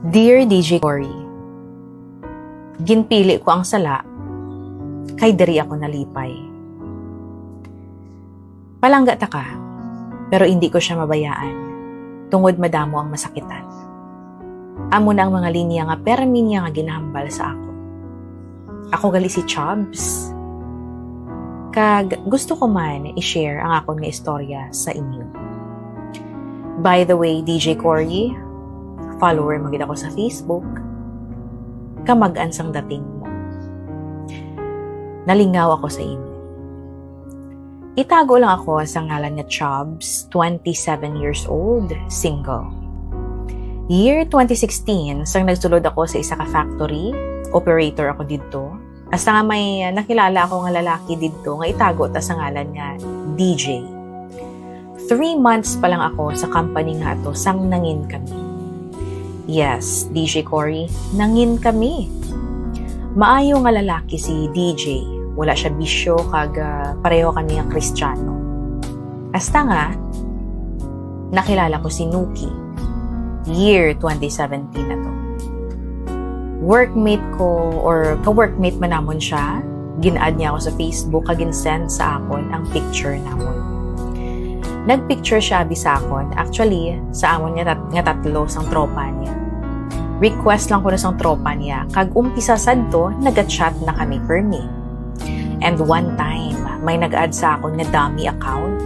Dear DJ Cory, Ginpili ko ang sala, kay diri ako nalipay. Palangga ta ka, pero hindi ko siya mabayaan, tungod madamo ang masakitan. Amo na ang mga linya nga permi niya nga ginahambal sa ako. Ako gali si Chubbs. Kag gusto ko man i-share ang akon nga istorya sa inyo. By the way, DJ Cory, follower mo gid ako sa Facebook, kamag-an sang dating mo. Nalingaw ako sa inyo. Itago lang ako sa ngalan ni Chubbs, 27 years old, single. Year 2016, sang nagsulod ako sa isa ka factory, operator ako dito. Asa nga may nakilala ako nga lalaki dito nga itago ta sa ngalan nga DJ. Three months pa lang ako sa company nga to sang nangin kami. Yes, DJ Cory, nangin kami. Maayo nga lalaki si DJ. Wala siya bisyo kag ah, pareho kami ang kristyano. Hasta nga, nakilala ko si Nuki. Year 2017 na to. Workmate ko or ka-workmate man namon siya, gin-add niya ako sa Facebook kag send sa akon ang picture namon. Nagpicture siya abi sa akon. Actually, sa amon nga, tat- nga tatlo sang tropa niya. Request lang ko na sang tropa niya. Kag umpisa sad to, nag-chat na kami per me. And one time, may nag-add sa akon nga dummy account.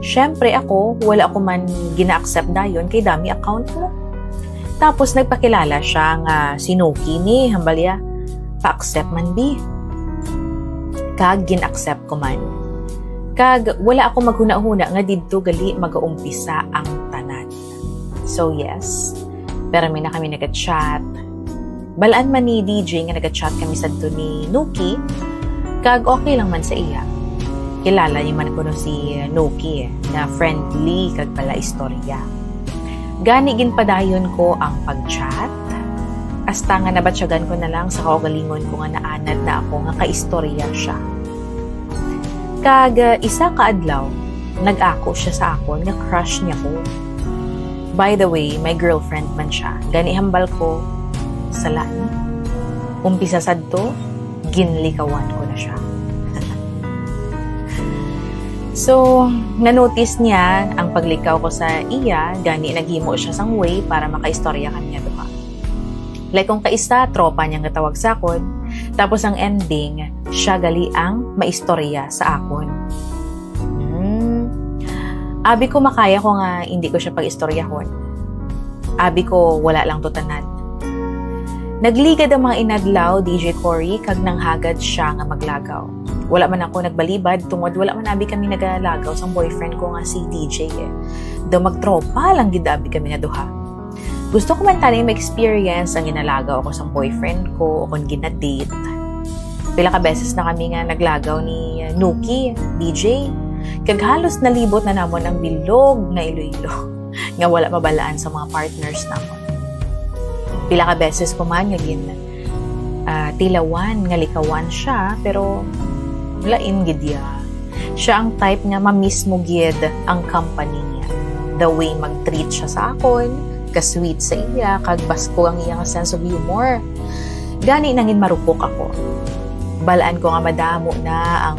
Siyempre ako, wala ko man gina-accept dayon kay dummy account mo. Tapos nagpakilala siya nga si Nuki ni Hambalya. Pa-accept man bi. Kag gin-accept ko man. Kag wala ako maghuna-huna nga didto gali magaumpisa ang tanan. So yes, pero may na kami nag-chat. Balaan man ni DJ nga nag-chat kami sa ni Nuki, kag okay lang man sa iya. Kilala niyo man ko no si Nuki eh, na friendly kag pala istorya. Gani gin padayon ko ang pag-chat. Hasta nga nabatsyagan ko na lang sa kaugalingon ko nga naanad na ako nga kaistorya siya. Kag isa ka adlaw, nag-ako siya sa akon nga crush niya ko. By the way, my girlfriend man siya. Gani hambal ko sa lan. Umpisa sadto, ginlikawan ko na siya. so, nanotice niya ang paglikaw ko sa iya, gani naghimo siya sang way para makaistorya kanya duha. Like kung kaisa, tropa niya nga tawag sa akon, tapos ang ending, siya gali ang maistorya sa akon. Hmm. Abi ko makaya ko nga hindi ko siya pag-istoryahon. Abi ko wala lang to tanan. Nagligad ang mga inadlaw, DJ Cory, kag nanghagad siya nga maglagaw. Wala man ako nagbalibad, tungod wala man abi kami nagalagaw sa boyfriend ko nga si DJ eh. Daw magtropa lang gid abi kami nga duha. Gusto ko man tani ma-experience ang ginalagaw ako sa boyfriend ko o kung gina-date. Pila ka beses na kami nga naglagaw ni uh, Nuki, DJ. Kag halos nalibot na namon ang bilog na Iloilo nga wala mabalaan sa mga partners namon. Pila ka beses ko man nga gin ah, tilawan nga likawan siya pero lain gid ya. Siya ang type nga ma-miss mo gid ang company niya. The way mag-treat siya sa akon, ka-sweet sa iya, kag basko ang iyang sense of humor. Gani nangin marupok ako. Balaan ko nga madamo na ang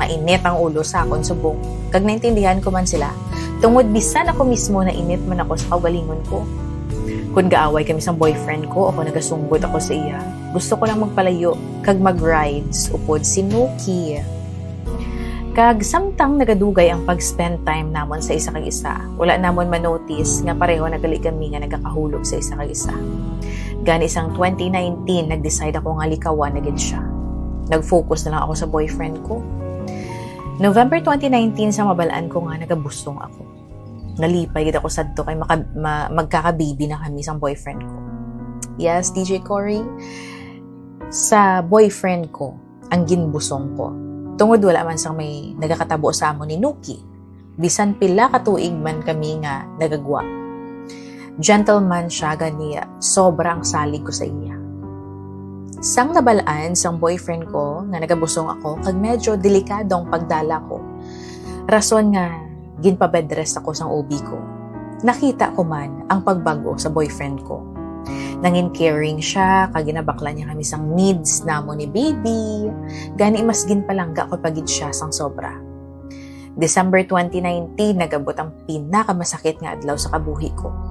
mainit ang ulo sa akon subong. Kag naintindihan ko man sila, tungod bisan ako mismo na init man ako sa kaugalingon ko. Kung gaaway kami sa boyfriend ko o kung nagasunggot ako sa iya, gusto ko lang magpalayo kag mag-rides upod si Nuki. Kag samtang nagadugay ang pag-spend time namon sa isa kag isa, wala namon manotice nga pareho nagali kami nga nagakahulog sa isa kag isa. Gani isang 2019, nag-decide ako nga likawan na siya. Nag-focus na lang ako sa boyfriend ko. November 2019 sa mabalaan ko nga nagabusong ako. Nalipay gid ako sadto kay maka, ma, magkakababy na kami sa boyfriend ko. Yes, DJ Cory, sa boyfriend ko ang ginbusong ko. Tungod wala man sang may nagakatabo sa amo ni Nuki. Bisan pila ka tuig man kami nga nagagwa. Gentleman siya gani sobrang salig ko sa iya. Sang nabalaan sang boyfriend ko nga nagabusong ako kag medyo delikadong pagdala ko. Rason nga ginpabedrest ako sang OB ko. nakita ko man ang pagbago sa boyfriend ko. Nangin caring siya, kaginabakla niya kami sang needs namo ni baby. Gani mas ginpalangga ko pagid siya sang sobra. December 2019, nagabot ang pinakamasakit nga adlaw sa kabuhi ko.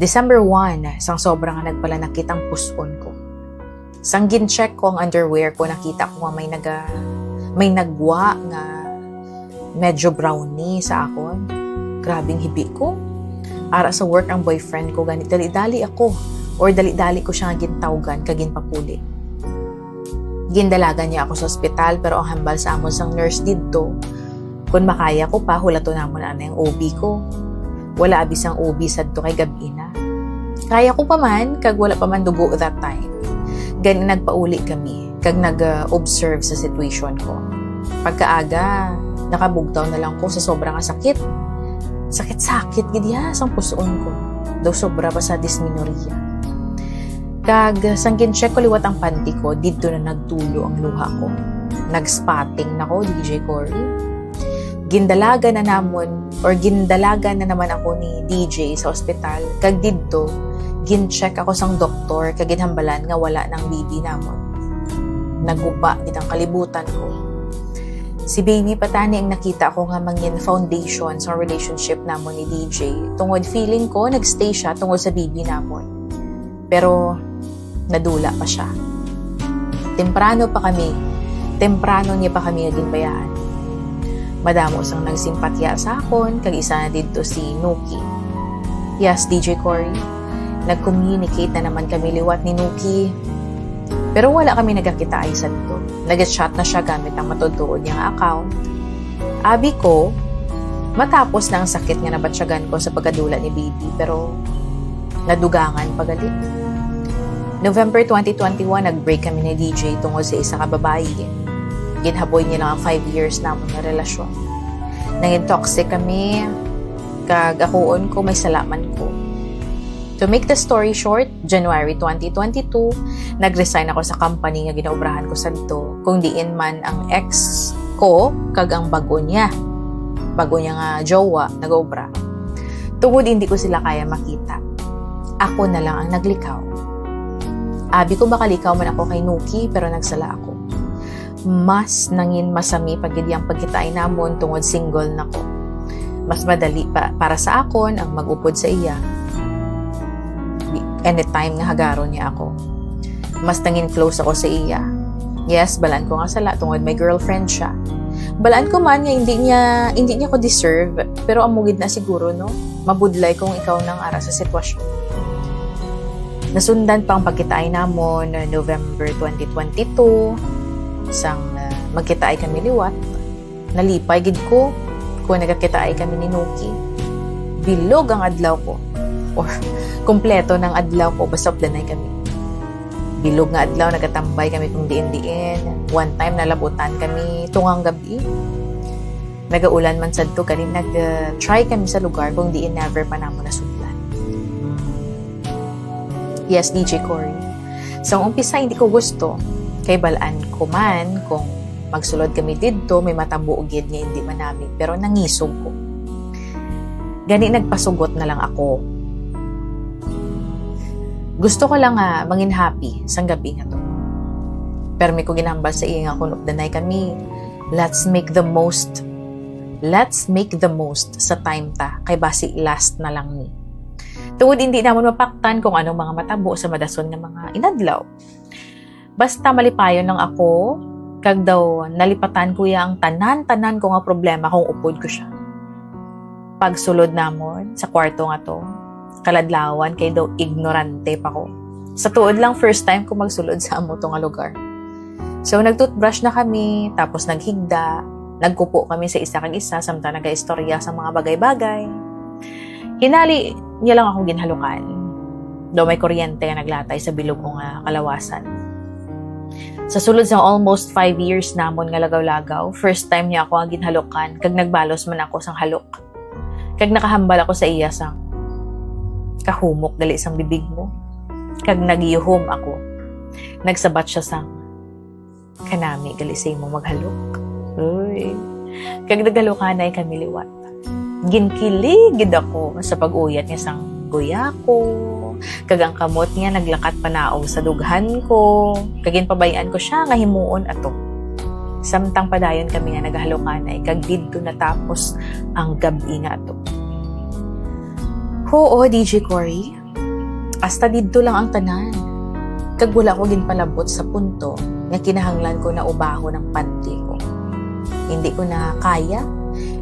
December 1, sang sobrang nga nagpalanakit ang puson ko. Sang gin-check ko ang underwear ko, nakita ko nga may naga, may nagwa nga medyo brownie sa akon. Grabing hibi ko. Ara sa work ang boyfriend ko, ganit dali-dali ako. Or dali-dali ko siya nga gintawgan, kagin papuli. Gindalagan niya ako sa ospital, pero ang hambal sa amon sang nurse didto. Kung makaya ko pa, hulato na mo na yung OB ko. Wala abis ang OB sadto kay gabi na. Kaya ko pa man, kag wala pa man dugo that time. Gani nagpauli kami, kag nag-observe sa situation ko. Pagkaaga, nakabugtaw na lang ko sa sobrang sakit. Sakit-sakit, gidya, sang pusoon ko. Daw sobra pa sa dysmenorrhea. Kag, sang check ko liwat ang panty ko, dito na nagtulo ang luha ko. Nag-spotting na ko, DJ Cory. Gindalaga na namon, or gindalaga na naman ako ni DJ sa ospital. Kag didto, gin-check ako sang doktor, kag ginhambalan nga wala ng baby namon. Nagupa itang kalibutan ko. Si baby patani ang nakita ko nga mangin foundation sa relationship namon ni DJ. Tungod feeling ko, nagstay siya tungod sa baby namon. Pero, nadula pa siya. Temprano pa kami. Temprano niya pa kami naging bayaan. Madamo sang nagsimpatya sa akon, kag isa na dito si Nuki. Yes, DJ Cory. Nag-communicate na naman kami liwat ni Nuki. Pero wala kami nagkakita ay sa dito. Nag-chat na siya gamit ang matutuod niyang account. Abi ko, matapos na ang sakit nga nabatsyagan ko sa pagkadula ni baby, pero nadugangan pagalit. November 2021, nag-break kami ni DJ tungkol sa isa ka babae. Ginhaboy niya lang ang 5 years na relasyon. Nangin toxic kami, kag akoon ko may salaman ko. To make the story short, January 2022, nag-resign ako sa company nga ginaobrahan ko sa dito. Kung diin man ang ex ko, kag ang bago niya. Bago niya nga jowa, nag-obra. Tungod hindi ko sila kaya makita. Ako na lang ang naglikaw. Abi ko makalikaw man ako kay Nuki, pero nagsala ako. Mas nangin masami pagid ang pagkitaay namon tungod single na ko. Mas madali pa para sa akon ang magupod sa iya anytime nga hagaron niya ako. Mas tangin close ako sa iya. Yes, balaan ko nga sala tungod may girlfriend siya. Balaan ko man nga hindi niya hindi niya ko deserve, pero amugid na siguro no. Mabudlay kung ikaw nang ara sa sitwasyon. Nasundan pa ang pagkitaay namon November 2022 sang uh, magkitaay kami liwat. Nalipay gid ko kung nagkakitaay kami ni Nuki. Bilog ang adlaw ko. Or kompleto ng adlaw ko, basta updanay kami. Bilog nga adlaw, nagatambay kami kung diin-diin. One time, nalabutan kami tungang gabi. Nagaulan man sa to, kani nag-try kami sa lugar kung diin never pa namo nasudlan. Yes, DJ Cory. Sa umpisa, hindi ko gusto. Kay balaan ko man kung magsulod kami dito, may matabuogid nga hindi man namin. Pero nangisog ko. Gani nagpasugot na lang ako gusto ko lang nga mangin happy sang gabi nga to. Pero may ko ginambal sa iya nga kung updanay kami. Let's make the most. Let's make the most sa time ta. Kay basi last na lang ni. Tungod hindi naman mapaktan kung anong mga matabo sa madason ng mga inadlaw. Basta malipayon lang ako, kag daw nalipatan ko ang tanan-tanan ko nga problema kung upod ko siya. Pagsulod namon sa kwarto nga to, kaladlawan kay daw ignorante pa ko. Sa tuod lang first time ko magsulod sa amo nga lugar. So nagtoothbrush na kami, tapos naghigda, nagkupo kami sa isa kang isa samtang nagaistorya sa mga bagay-bagay. Hinali niya lang akong ginhalukan. Daw may kuryente nga naglatay sa bilog kong uh, kalawasan. Sa sulod sa almost 5 years namon nga lagaw-lagaw, first time niya ako ang ginhalukan kag nagbalos man ako sang halok. Kag nakahambal ako sa iya sang kahumok dali sang bibig mo. Kag nagiyuhom ako. Nagsabat siya sang kanami gali sa mo maghalok. Uy. Kag nagalukanay kami liwat. ginkiligid ako sa pag-uyat niya sang guya ko. Kagang kamot niya naglakat panaog sa dughan ko. Kagin pabayaan ko siya nga himuon ato. Samtang padayon kami nga naghalukan ay kag didto natapos ang gabi nga ato. Oo, DJ Cory. Hasta didto lang ang tanan. Kag wala ko ginpalabot sa punto nga kinahanglan ko na ubaho ng panty ko. Hindi ko na kaya.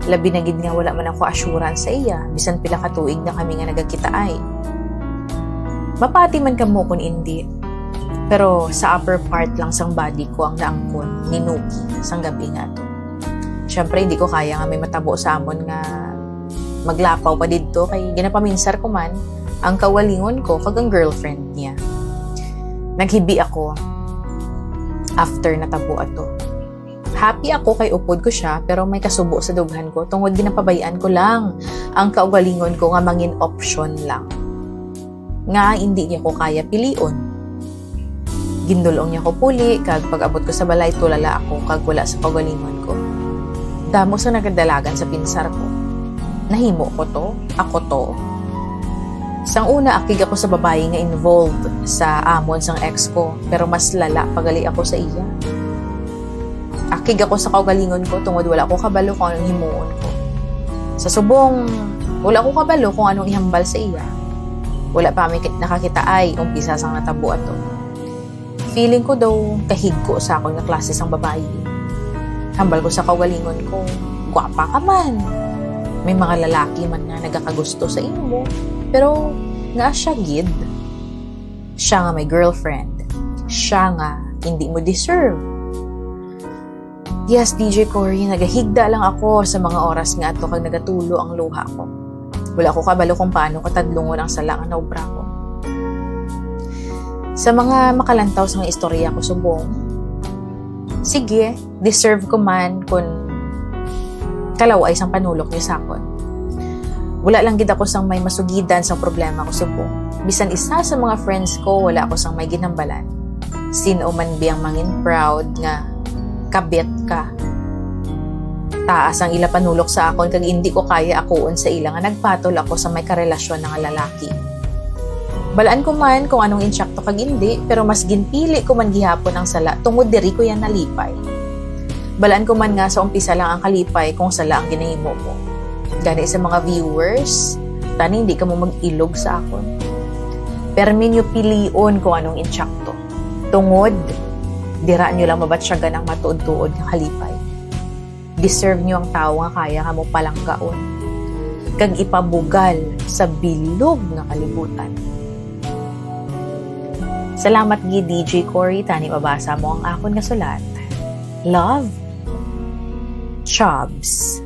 Labi na gid nga wala man ako assurance sa iya. Bisan pila ka tuig na kami nga nagakita ay. Mapati man kamo kun hindi. Pero sa upper part lang sang body ko ang naangkon ni Nuki sang gabi nga to. Siyempre, hindi ko kaya nga may matabo sa amon nga maglapaw pa dito kay ginapaminsar ko man ang kawalingon ko kag ang girlfriend niya. Naghibi ako after natabo ato. Happy ako kay upod ko siya pero may kasubo sa dughan ko tungod ginapabayaan ko lang ang kaugalingon ko nga mangin option lang. Nga hindi niya ko kaya pilion. Gindulong niya ko puli kag pag-abot ko sa balay tulala ako kag wala sa kaugalingon ko. Damo sa nagadalagan sa pinsar ko. Nahimo ko to, ako to. Sang una, akig ako sa babae nga involved sa amon sang ex ko, pero mas lala pagali ako sa iya. Akig ako sa kaugalingon ko tungod wala ko kabalo kung anong himuon ko. Sa subong, wala ko kabalo kung anong ihambal sa iya. Wala pa kami nakakita ay umpisa sang natabo ato. Feeling ko daw kahig ko sa akong na klase sang babae. Hambal ko sa kaugalingon ko, gwapa ka man. May mga lalaki man nga nagakagusto sa imo, pero nga siya gid. Siya nga may girlfriend. Siya nga hindi mo deserve. Yes, DJ Cory, nagahigda lang ako sa mga oras nga ato kag nagatulo ang luha ko. Wala ko kabalo kung paano ko tadlungon ang sala nga naubra ko. Sa mga makalantaw sa mga istorya ko subong, sige, deserve ko man kung kalaw ay isang panulok niyo sa akon. Wala lang gid ako sang may masugidan sa problema ko subong. Bisan isa sa mga friends ko, wala ako sang may ginambalan. Sino man biyang mangin proud nga kabit ka. Taas ang ila panulok sa akon kag hindi ko kaya akuon sa ila nga nagpatol ako sa may karelasyon ng lalaki. Balaan ko man kung anong insyakto kag hindi, pero mas ginpili ko man gihapon ang sala tungod diri ko yan nalipay. Balaan ko man nga sa umpisa lang ang kalipay kung sala ang ginahimo ko. Gani sa mga viewers, tani hindi ka mo mag-ilog sa akon. Permin nyo pilion kung anong insyakto. Tungod, dira nyo lang mabatsyagan ang matuod-tuod ng kalipay. Deserve nyo ang tao nga kaya ka mo palanggaon. Kag ipabugal sa bilog nga kalibutan. Salamat gi DJ Cory, tani mabasa mo ang akon nga sulat. Love, Chubs.